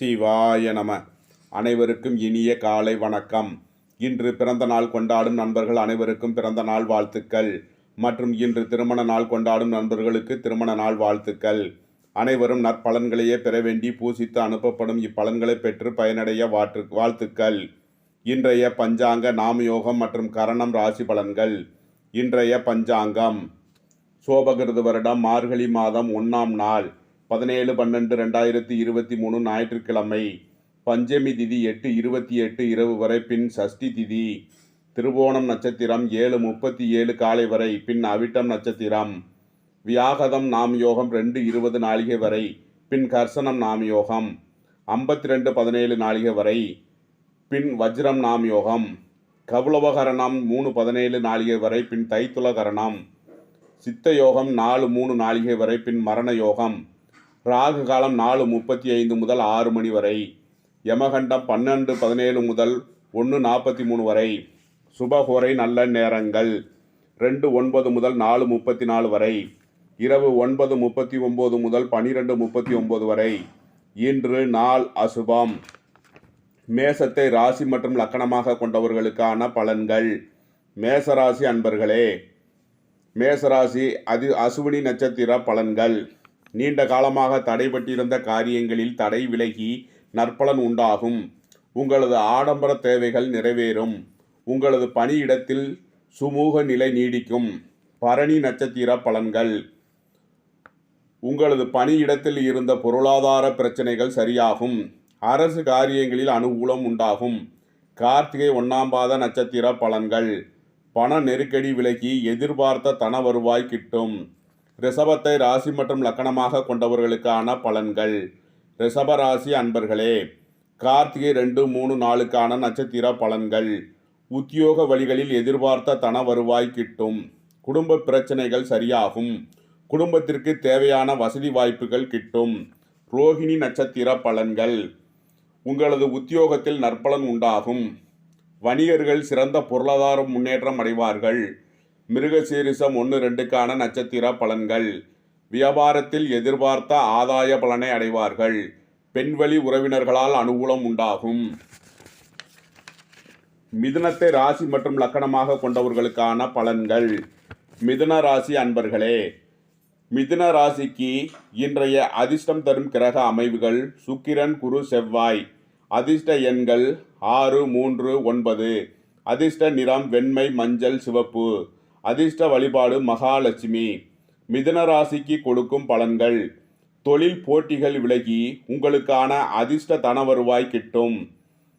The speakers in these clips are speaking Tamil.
சிவாய நம. அனைவருக்கும் இனிய காலை வணக்கம். இன்று பிறந்த நாள் கொண்டாடும் நண்பர்கள் அனைவருக்கும் பிறந்த நாள் வாழ்த்துக்கள். மற்றும் இன்று திருமண நாள் கொண்டாடும் நண்பர்களுக்கு திருமண நாள் வாழ்த்துக்கள். அனைவரும் நற்பலன்களையே பெற வேண்டி பூசித்து அனுப்பப்படும் இப்பலன்களை பெற்று பயனடைய வாற்று வாழ்த்துக்கள். இன்றைய பஞ்சாங்க நாமயோகம் மற்றும் கரணம் ராசி பலன்கள். இன்றைய பஞ்சாங்கம். சோபகிருது வருடம் மார்கழி மாதம் ஒன்றாம் நாள். பதினேழு பன்னெண்டு ரெண்டாயிரத்தி இருபத்தி மூணு ஞாயிற்றுக்கிழமை பஞ்சமி திதி எட்டு இருபத்தி எட்டு இரவு வரை பின் சஷ்டி திதி. திருவோணம் நட்சத்திரம் ஏழு முப்பத்தி ஏழு காலை வரை பின் அவிட்டம் நட்சத்திரம். வியாகதம் நாம் யோகம் ரெண்டு இருபது நாளிகை வரை பின் கர்சனம் நாம் யோகம் ஐம்பத்தி ரெண்டு பதினேழு நாளிகை வரை பின் வஜ்ரம் நாம் யோகம். கவுளவகரணம் மூணு பதினேழு நாளிகை வரை பின் தைத்துலகரணம். சித்த யோகம் நாலு மூணு நாளிகை வரை பின் மரண யோகம். ராகு காலம் நாலு முப்பத்தி ஐந்து முதல் ஆறு மணி வரை. யமகண்டம் பன்னெண்டு பதினேழு முதல் ஒன்று நாற்பத்தி மூணு வரை. சுபகோரை நல்ல நேரங்கள். ரெண்டு ஒன்பது முதல் நாலு முப்பத்தி நாலு வரை. இரவு ஒன்பது முப்பத்தி ஒம்பது முதல் பன்னிரெண்டு முப்பத்தி ஒம்பது வரை. இன்று நாள் அசுபம். மேசத்தை ராசி மற்றும் லக்கணமாக கொண்டவர்களுக்கான பலன்கள். மேசராசி அன்பர்களே மேசராசி அது அசுவினி நட்சத்திர பலன்கள். நீண்ட காலமாக தடைபட்டிருந்த காரியங்களில் தடை விலகி நற்பலன் உண்டாகும். உங்களது ஆடம்பர தேவைகள் நிறைவேறும். உங்களது பணியிடத்தில் சுமூக நிலை நீடிக்கும். பரணி நட்சத்திர பலன்கள். உங்களது பணியிடத்தில் இருந்த பொருளாதார பிரச்சனைகள் சரியாகும். அரசு காரியங்களில் அனுகூலம் உண்டாகும். கார்த்திகை ஒன்னாம் பாத நட்சத்திர பலன்கள். பண நெருக்கடி விலகி எதிர்பார்த்த தன வருவாய் கிட்டும். ரிஷபத்தை ராசி மற்றும் லக்கணமாக கொண்டவர்களுக்கான பலன்கள். ரிஷப ராசி அன்பர்களே கார்த்திகை ரெண்டு மூணு நாளுக்கான நட்சத்திர பலன்கள். உத்தியோக வழிகளில் எதிர்பார்த்த தன வருவாய் கிட்டும். குடும்ப பிரச்சனைகள் சரியாகும். குடும்பத்திற்கு தேவையான வசதி வாய்ப்புகள் கிட்டும். ரோஹிணி நட்சத்திர பலன்கள். உங்களது உத்தியோகத்தில் நற்பலன் உண்டாகும். வணிகர்கள் சிறந்த பொருளாதார முன்னேற்றம் அடைவார்கள். மிருகசீரிசம் ஒன்று ரெண்டுக்கான நட்சத்திர பலன்கள். வியாபாரத்தில் எதிர்பார்த்த ஆதாய பலனை அடைவார்கள். பெண்வழி உறவினர்களால் அனுகூலம் உண்டாகும். மிதுனத்தை ராசி மற்றும் லக்கணமாக கொண்டவர்களுக்கான பலன்கள். மிதுன ராசி அன்பர்களே மிதுன ராசிக்கு இன்றைய அதிர்ஷ்டம் தரும் கிரக அமைவுகள் சுக்கிரன் குரு செவ்வாய். அதிர்ஷ்ட எண்கள் ஆறு மூன்று ஒன்பது. அதிர்ஷ்ட நிறம் வெண்மை மஞ்சள் சிவப்பு. அதிர்ஷ்ட வழிபாடு மகாலட்சுமி. மிதன ராசிக்கு கொடுக்கும் பலன்கள். தொழில் போட்டிகள் விலகி உங்களுக்கான அதிர்ஷ்ட தன வருவாய் கிட்டும்.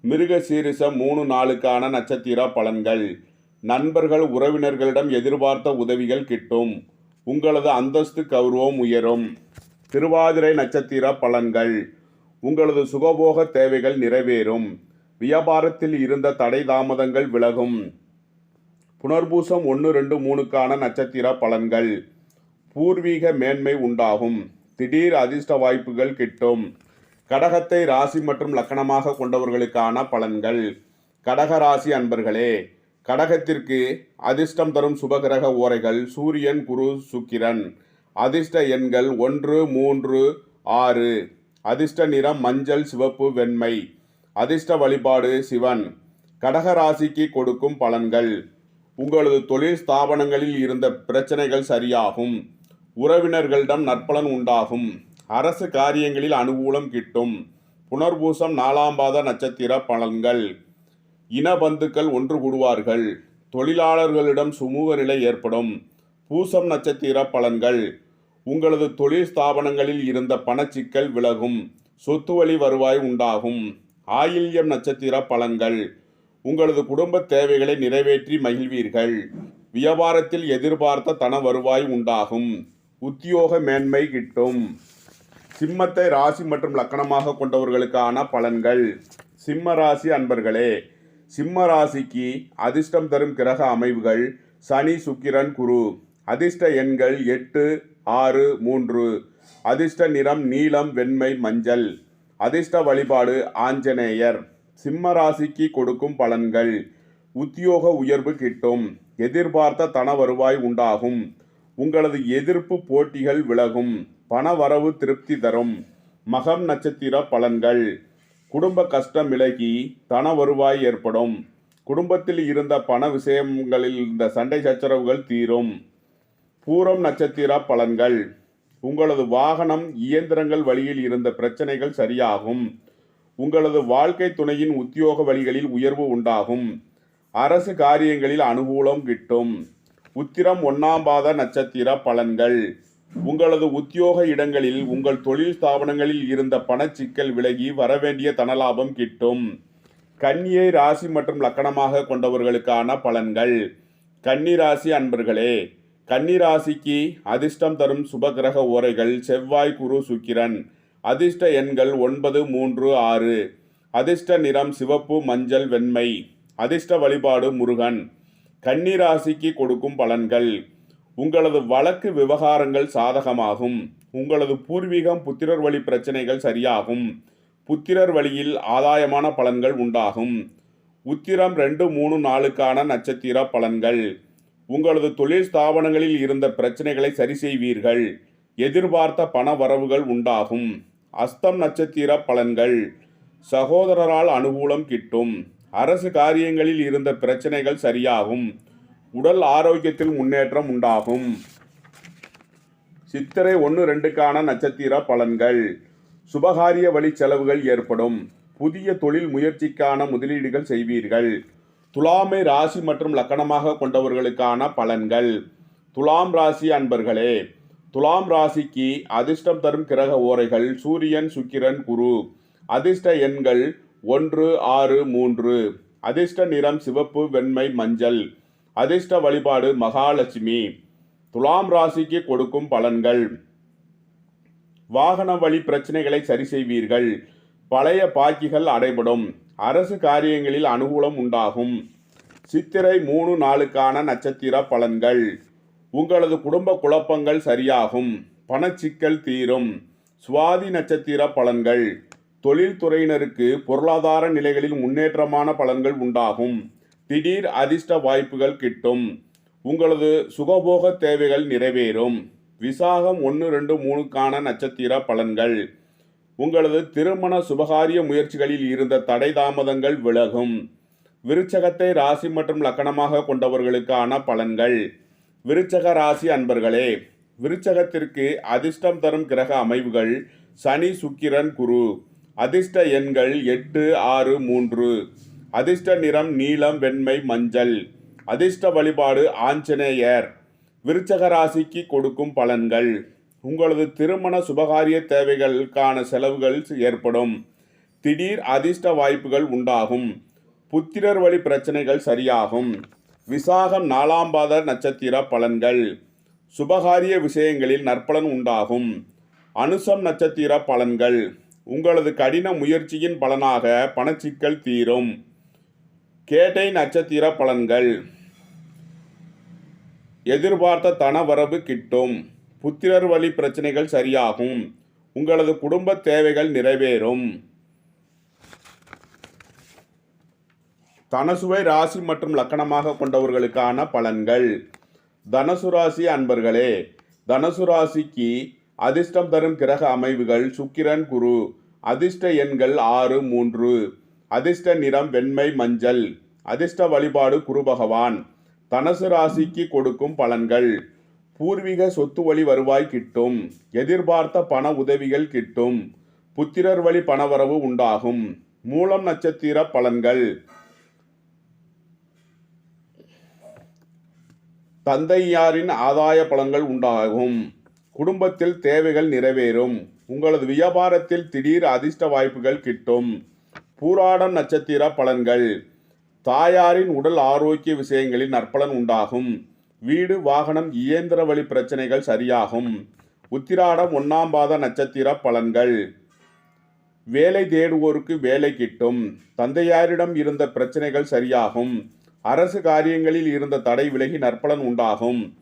மிருக சீரிசம் மூணு நாளுக்கான நட்சத்திர பலன்கள். நண்பர்கள் உறவினர்களிடம் எதிர்பார்த்த உதவிகள் கிட்டும். உங்களது அந்தஸ்து கௌரவம் உயரும். திருவாதிரை நட்சத்திர பலன்கள். உங்களது சுகபோக தேவைகள் நிறைவேறும். வியாபாரத்தில் இருந்த தடை தாமதங்கள் விலகும். புனர்பூசம் ஒன்று ரெண்டு மூணுக்கான நட்சத்திர பலன்கள். பூர்வீக மேன்மை உண்டாகும். திடீர் அதிர்ஷ்ட வாய்ப்புகள் கிட்டும். கடகத்தை ராசி மற்றும் லக்கணமாக கொண்டவர்களுக்கான பலன்கள். கடக ராசி அன்பர்களே கடகத்திற்கு அதிர்ஷ்டம் தரும் சுபகிரக ஓரைகள் சூரியன் குரு சுக்கிரன். அதிர்ஷ்ட எண்கள் ஒன்று மூன்று ஆறு. அதிர்ஷ்ட நிறம் மஞ்சள் சிவப்பு வெண்மை. அதிர்ஷ்ட வழிபாடு சிவன். கடக ராசிக்கு கொடுக்கும் பலன்கள். உங்களது தொழில் ஸ்தாபனங்களில் இருந்த பிரச்சனைகள் சரியாகும். உறவினர்களிடம் நற்பலன் உண்டாகும். அரசு காரியங்களில் அனுகூலம் கிட்டும். புனர்பூசம் நாலாம் பாத நட்சத்திர பலன்கள். இன பந்துக்கள் ஒன்று கூடுவார்கள். தொழிலாளர்களிடம் சுமூக நிலை ஏற்படும். பூசம் நட்சத்திர பலன்கள். உங்களது தொழில் ஸ்தாபனங்களில் இருந்த பணச்சிக்கல் விலகும். சொத்து வழி வருவாய் உண்டாகும். ஆயில்யம் நட்சத்திர பலன்கள். உங்களது குடும்ப தேவைகளை நிறைவேற்றி மகிழ்வீர்கள். வியாபாரத்தில் எதிர்பார்த்த தன வருவாய் உண்டாகும். உத்தியோக மேன்மை கிட்டும். சிம்மத்தை ராசி மற்றும் லக்கணமாக கொண்டவர்களுக்கான பலன்கள். சிம்ம ராசி அன்பர்களே சிம்ம ராசிக்கு அதிர்ஷ்டம் தரும் கிரக அமைவுகள் சனி சுக்கிரன் குரு. அதிர்ஷ்ட எண்கள் எட்டு ஆறு மூன்று. அதிர்ஷ்ட நிறம் நீலம் வெண்மை மஞ்சள். அதிர்ஷ்ட வழிபாடு ஆஞ்சநேயர். சிம்ம ராசிக்கு கொடுக்கும் பலன்கள். உத்தியோக உயர்வு கிட்டும். எதிர்பார்த்த தன வருவாய் உண்டாகும். உங்களது எதிர்ப்பு போட்டிகள் விலகும். பண வரவு திருப்தி தரும். மகம் நட்சத்திர பலன்கள். குடும்ப கஷ்டம் விலகி தன வருவாய் ஏற்படும். குடும்பத்தில் இருந்த பண விஷயங்களில் இருந்த சண்டை சச்சரவுகள் தீரும். பூரம் நட்சத்திர பலன்கள். உங்களது வாகனம் இயந்திரங்கள் வழியில் இருந்த பிரச்சனைகள் சரியாகும். உங்களது வாழ்க்கை துணையின் உத்தியோக வழிகளில் உயர்வு உண்டாகும். அரசு காரியங்களில் அனுகூலம் கிட்டும். உத்திரம் ஒன்னாம் பாத நட்சத்திர பலன்கள். உங்களது உத்தியோக இடங்களில் உங்கள் தொழில் ஸ்தாபனங்களில் இருந்த பணச்சிக்கல் விலகி வரவேண்டிய தனலாபம் கிட்டும். கன்னியை ராசி மற்றும் லக்கணமாக கொண்டவர்களுக்கான பலன்கள். கன்னி ராசி அன்பர்களே கன்னி ராசிக்கு அதிர்ஷ்டம் தரும் சுபகிரக ஓரைகள் செவ்வாய் குரு சுக்கிரன். அதிர்ஷ்ட எண்கள் ஒன்பது மூன்று ஆறு. அதிர்ஷ்ட நிறம் சிவப்பு மஞ்சள் வெண்மை. அதிர்ஷ்ட வழிபாடு முருகன். கன்னிராசிக்கு கொடுக்கும் பலன்கள். உங்களது வழக்கு விவகாரங்கள் சாதகமாகும். உங்களது பூர்வீகம் புத்திரர் வழி பிரச்சனைகள் சரியாகும். புத்திரர் வழியில் ஆதாயமான பலன்கள் உண்டாகும். உத்திரம் ரெண்டு மூணு நாளுக்கான நட்சத்திர பலன்கள். உங்களது தொழில் ஸ்தாபனங்களில் இருந்த பிரச்சனைகளை சரி செய்வீர்கள். எதிர்பார்த்த பண வரவுகள் உண்டாகும். அஸ்தம் நட்சத்திர பலன்கள். சகோதரரால் அனுகூலம் கிட்டும். அரசு காரியங்களில் இருந்த பிரச்சனைகள் சரியாகும். உடல் ஆரோக்கியத்தில் முன்னேற்றம் உண்டாகும். சித்திரை ஒன்று ரெண்டுக்கான நட்சத்திர பலன்கள். சுபகாரிய வழி செலவுகள் ஏற்படும். புதிய தொழில் முயற்சிக்கான முதலீடுகள் செய்வீர்கள். துலாமை ராசி மற்றும் லக்கணமாக கொண்டவர்களுக்கான பலன்கள். துலாம் ராசி அன்பர்களே துலாம் ராசிக்கு அதிர்ஷ்டம் தரும் கிரக ஓரைகள் சூரியன் சுக்கிரன் குரு. அதிர்ஷ்ட எண்கள் ஒன்று ஆறு மூன்று. அதிர்ஷ்ட நிறம் சிவப்பு வெண்மை மஞ்சள். அதிர்ஷ்ட வழிபாடு மகாலட்சுமி. துலாம் ராசிக்கு கொடுக்கும் பலன்கள். வாகன வழி பிரச்சனைகளை சரி செய்வீர்கள். பழைய பாக்கிகள் அடைபடும். அரசு காரியங்களில் அனுகூலம் உண்டாகும். சித்திரை மூணு நாளுக்கான நட்சத்திர பலன்கள். உங்களது குடும்ப குழப்பங்கள் சரியாகும். பணச்சிக்கல் தீரும். சுவாதி நட்சத்திர பலன்கள். தொழில்துறையினருக்கு பொருளாதார நிலைகளில் முன்னேற்றமான பலன்கள் உண்டாகும். திடீர் அதிர்ஷ்ட வாய்ப்புகள் கிட்டும். உங்களது சுகபோக தேவைகள் நிறைவேறும். விசாகம் ஒன்று ரெண்டு மூணுக்கான நட்சத்திர பலன்கள். உங்களது திருமண சுபகாரிய முயற்சிகளில் இருந்த தடை தாமதங்கள் விலகும். விருச்சகத்தை ராசி மற்றும் லக்கணமாக கொண்டவர்களுக்கான பலன்கள். விருச்சக ராசி அன்பர்களே விருச்சகத்திற்கு அதிர்ஷ்டம் தரும் கிரக அமைவுகள் சனி சுக்கிரன் குரு. அதிர்ஷ்ட எண்கள் எட்டு ஆறு மூன்று. அதிர்ஷ்ட நிறம் நீலம் வெண்மை மஞ்சள். அதிர்ஷ்ட வழிபாடு ஆஞ்சநேயர். விருச்சக ராசிக்கு கொடுக்கும் பலன்கள். உங்களது திருமண சுபகாரிய தேவைகளுக்கான செலவுகள் ஏற்படும். திடீர் அதிர்ஷ்ட வாய்ப்புகள் உண்டாகும். புத்திரர் வழி பிரச்சனைகள் சரியாகும். விசாகம் நாலாம் பாத நட்சத்திர பலன்கள். சுபகாரிய விஷயங்களில் நற்பலன் உண்டாகும். அனுசம் நட்சத்திர பலன்கள். உங்களது கடின முயற்சியின் பலனாக பணச்சிக்கல் தீரும். கேட்டை நட்சத்திர பலன்கள். எதிர்பார்த்த தனவரவு கிட்டும். புத்திரர் வழி பிரச்சனைகள் சரியாகும். உங்களது குடும்ப தேவைகள் நிறைவேறும். தனசுவை ராசி மற்றும் லக்கணமாக கொண்டவர்களுக்கான பலன்கள். தனசு ராசி அன்பர்களே தனசு ராசிக்கு அதிர்ஷ்டம் தரும் கிரக அமைவுகள் சுக்கிரன் குரு அதிர்ஷ்ட எண்கள் ஆறு மூன்று. அதிர்ஷ்ட நிறம் வெண்மை மஞ்சள் அதிர்ஷ்ட வழிபாடு குரு பகவான். தனசு ராசிக்கு கொடுக்கும் பலன்கள் பூர்வீக சொத்து வழி வருவாய் கிட்டும் எதிர்பார்த்த பண உதவிகள் கிட்டும் புத்திரர் வழி பணவரவு உண்டாகும் மூலம் நட்சத்திர பலன்கள். தந்தையாரின் ஆதாய பலன்கள் உண்டாகும். குடும்பத்தில் தேவைகள் நிறைவேறும். உங்களது வியாபாரத்தில் திடீர் அதிர்ஷ்ட வாய்ப்புகள் கிட்டும். பூராடம் நட்சத்திர பலன்கள். தாயாரின் உடல் ஆரோக்கிய விஷயங்களில் நற்பலன் உண்டாகும். வீடு வாகனம் இயந்திர வழி பிரச்சனைகள் சரியாகும். உத்திராடம் ஒன்னாம் பாத நட்சத்திர பலன்கள். வேலை தேடுவோருக்கு வேலை கிட்டும். தந்தையாரிடம் இருந்த பிரச்சனைகள் சரியாகும். அரசு காரியங்களில் இருந்த தடை விலகி நற்பலன் உண்டாகும்.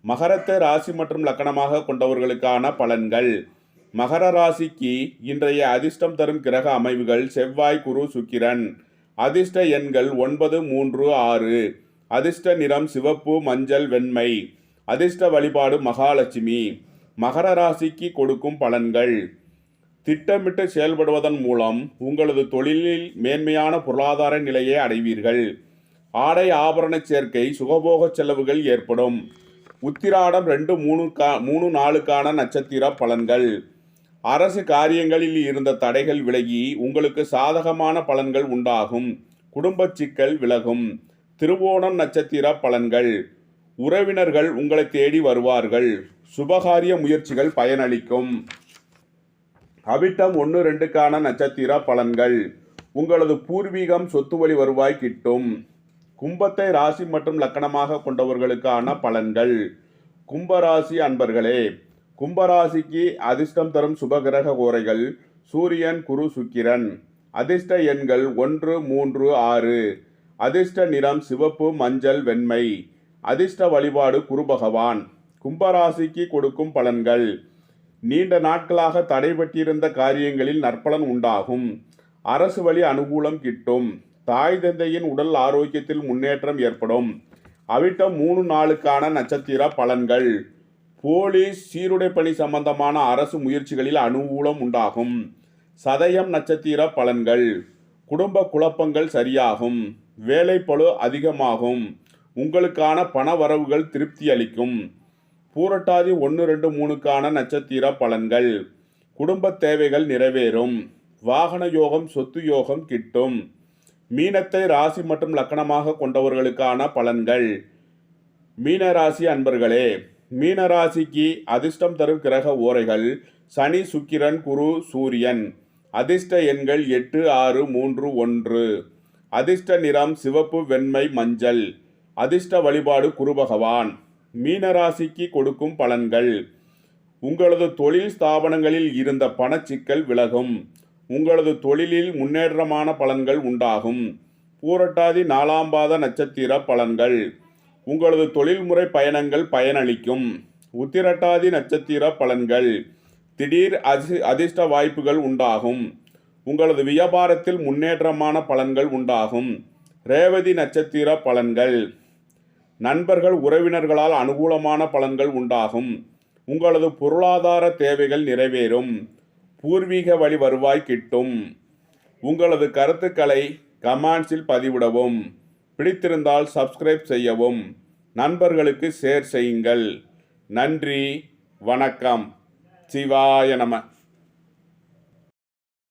மகரத்தை ராசி மற்றும் லக்கணமாக கொண்டவர்களுக்கான பலன்கள். மகர ராசிக்கு இன்றைய அதிர்ஷ்டம் தரும் கிரக அமைவுகள் செவ்வாய் குரு சுக்கிரன். அதிர்ஷ்ட எண்கள் ஒன்பது மூன்று ஆறு. அதிர்ஷ்ட நிறம் சிவப்பு மஞ்சள் வெண்மை. அதிர்ஷ்ட வழிபாடு மகாலட்சுமி. மகர ராசிக்கு கொடுக்கும் பலன்கள். திட்டமிட்டு செயல்படுவதன் மூலம் உங்களது தொழிலில் மேன்மையான பொருளாதார நிலையை அடைவீர்கள். ஆடை ஆபரண சேர்க்கை சுகபோக செலவுகள் ஏற்படும். உத்திராடம் ரெண்டு மூணு கா மூணு நாளுக்கான நட்சத்திர பலன்கள். அரசு காரியங்களில் இருந்த தடைகள் விலகி உங்களுக்கு சாதகமான பலன்கள் உண்டாகும். குடும்ப சிக்கல் விலகும். திருவோணம் நட்சத்திர பலன்கள். உறவினர்கள் உங்களை தேடி வருவார்கள். சுபகாரிய முயற்சிகள் பயனளிக்கும். அவிட்டம் ஒன்று ரெண்டுக்கான நட்சத்திர பலன்கள். உங்களது பூர்வீகம் சொத்து வழி வருவாய் கிட்டும். கும்பத்தை ராசி மற்றும் லக்கணமாக கொண்டவர்களுக்கான பலன்கள். கும்பராசி அன்பர்களே கும்பராசிக்கு அதிர்ஷ்டம் தரும் சுபகிரக கோரைகள் சூரியன் குரு சுக்கிரன். அதிர்ஷ்ட எண்கள் ஒன்று மூன்று ஆறு. அதிர்ஷ்ட நிறம் சிவப்பு மஞ்சள் வெண்மை. அதிர்ஷ்ட வழிபாடு குரு பகவான். கும்பராசிக்கு கொடுக்கும் பலன்கள். நீண்ட நாட்களாக தடைபட்டிருந்த காரியங்களில் நற்பலன் உண்டாகும். அரசு வழி அனுகூலம் கிட்டும். தாய் தந்தையின் உடல் ஆரோக்கியத்தில் முன்னேற்றம் ஏற்படும். அவிட்ட மூணு நாளுக்கான நட்சத்திர பலன்கள். போலீஸ் சீருடை பணி சம்பந்தமான அரசு முயற்சிகளில் அனுகூலம் உண்டாகும். சதயம் நட்சத்திர பலன்கள். குடும்ப குழப்பங்கள் சரியாகும். வேலைப்பழு அதிகமாகும். உங்களுக்கான பண வரவுகள் திருப்தி அளிக்கும். பூரட்டாதி ஒன்று ரெண்டு மூணுக்கான நட்சத்திர பலன்கள். குடும்ப தேவைகள் நிறைவேறும். வாகன யோகம் சொத்து யோகம் கிட்டும். மீனத்தை ராசி மற்றும் லக்கணமாக கொண்டவர்களுக்கான பலன்கள். மீனராசி அன்பர்களே மீனராசிக்கு அதிர்ஷ்டம் தரும் கிரக ஓரைகள் சனி சுக்கிரன் குரு சூரியன். அதிர்ஷ்ட எண்கள் எட்டு ஆறு மூன்று ஒன்று. அதிர்ஷ்ட நிறம் சிவப்பு வெண்மை மஞ்சள். அதிர்ஷ்ட வழிபாடு குரு பகவான். மீனராசிக்கு கொடுக்கும் பலன்கள். உங்களது தொழில் ஸ்தாபனங்களில் இருந்த பணச்சிக்கல் விலகும். உங்களது தொழிலில் முன்னேற்றமான பலன்கள் உண்டாகும். பூரட்டாதி நாலாம் பாத நட்சத்திர பலன்கள். உங்களது தொழில்முறை பயணங்கள் பயனளிக்கும். உத்திரட்டாதி நட்சத்திர பலன்கள். திடீர் அதி அதிர்ஷ்ட வாய்ப்புகள் உண்டாகும். உங்களது வியாபாரத்தில் முன்னேற்றமான பலன்கள் உண்டாகும். ரேவதி நட்சத்திர பலன்கள். நண்பர்கள் உறவினர்களால் அனுகூலமான பலன்கள் உண்டாகும். உங்களது பொருளாதார தேவைகள் நிறைவேறும். பூர்வீக வழி வருவாய் கிட்டும். உங்களது கருத்துக்களை கமெண்ட்ஸில் பதிவிடவும். பிடித்திருந்தால் சப்ஸ்கிரைப் செய்யவும். நண்பர்களுக்கு ஷேர் செய்யுங்கள். நன்றி வணக்கம். சிவாய நம.